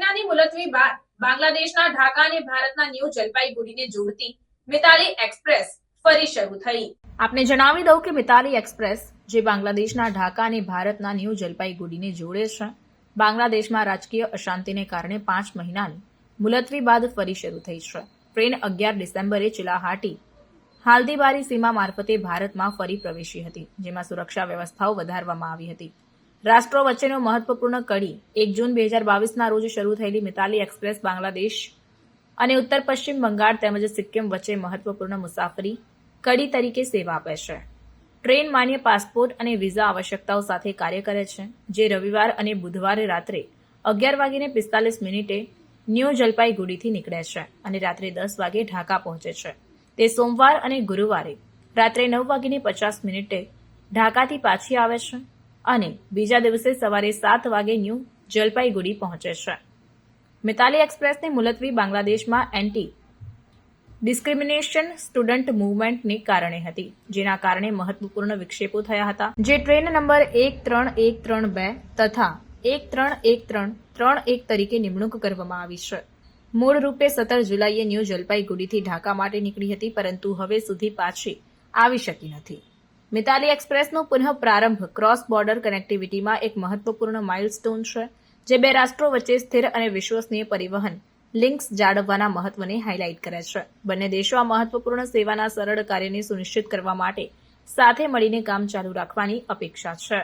બાદ બાંગ્લાદેશના ઢાકા અને ભારતના ન્યૂ જલપાઈગુડીને જોડતી મિતાલી એક્સપ્રેસ ફરી શરૂ થઈ. આપને જણાવી દઉં કે મિતાલી એક્સપ્રેસ, જે બાંગ્લાદેશના ઢાકા અને ભારતના ન્યૂ જલપાઈગુડીને જોડે છે, બાંગ્લાદેશમાં રાજકીય અશાંતિને કારણે પાંચ મહિનાની મુલતવી બાદ ફરી શરૂ થઈ છે. ટ્રેન અગિયાર ડિસેમ્બરે ચિલાહાટી, હાલ્દીબારી સીમા મારફતે ભારતમાં ફરી પ્રવેશી હતી, જેમાં સુરક્ષા વ્યવસ્થાઓ વધારવામાં આવી હતી. રાષ્ટ્રો વચ્ચેનો મહત્વપૂર્ણ કડી. એક જૂન બે હજાર બાવીસના રોજ શરૂ થયેલી મિતાલી એક્સપ્રેસ બાંગ્લાદેશ અને ઉત્તર પશ્ચિમ બંગાળ તેમજ સિક્કિમ વચ્ચે મહત્વપૂર્ણ મુસાફરી કડી તરીકે સેવા આપે છે. ટ્રેન માન્ય પાસપોર્ટ અને વિઝા આવશ્યકતાઓ સાથે કાર્ય કરે છે, જે રવિવાર અને બુધવારે રાત્રે અગિયાર વાગીને પિસ્તાલીસ મિનિટે ન્યૂ જલપાઈગુડીથી નીકળે છે અને રાત્રે દસ વાગે ઢાકા પહોંચે છે. તે સોમવાર અને ગુરુવારે રાત્રે નવ વાગીને પચાસ મિનિટે ઢાકાથી પાછી આવે છે. અને બીજા દિવસે સવારે સાત વાગે ન્યૂ જલપાઈગુડી પહોંચે છે. મિતાલી એક્સપ્રેસની મુલતવી બાંગ્લાદેશમાં એન્ટી ડિસ્ક્રિમિનેશન સ્ટુડન્ટ મૂવમેન્ટને કારણે હતી, જેના કારણે મહત્વપૂર્ણ વિક્ષેપો થયા હતા. જે ટ્રેન નંબર એક ત્રણ એક ત્રણ બે તથા એક ત્રણ એક ત્રણ ત્રણ એક તરીકે નિમણૂક કરવામાં આવી છે. મૂળ રૂપે સત્તર જુલાઈએ ન્યૂ જલપાઈગુડીથી ઢાકા માટે નીકળી હતી, પરંતુ હવે સુધી પાછી આવી શકી નથી. મિતાલી એક્સપ્રેસનો પુનઃ પ્રારંભ ક્રોસ બોર્ડર કનેક્ટિવિટીમાં એક મહત્વપૂર્ણ માઇલસ્ટોન છે, જે બે રાષ્ટ્રો વચ્ચે સ્થિર અને વિશ્વસનીય પરિવહન લિંક્સ જાળવવાના મહત્વને હાઇલાઇટ કરે છે. બંને દેશો આ મહત્વપૂર્ણ સેવાના સરળ કાર્યને સુનિશ્ચિત કરવા માટે સાથે મળીને કામ ચાલુ રાખવાની અપેક્ષા છે.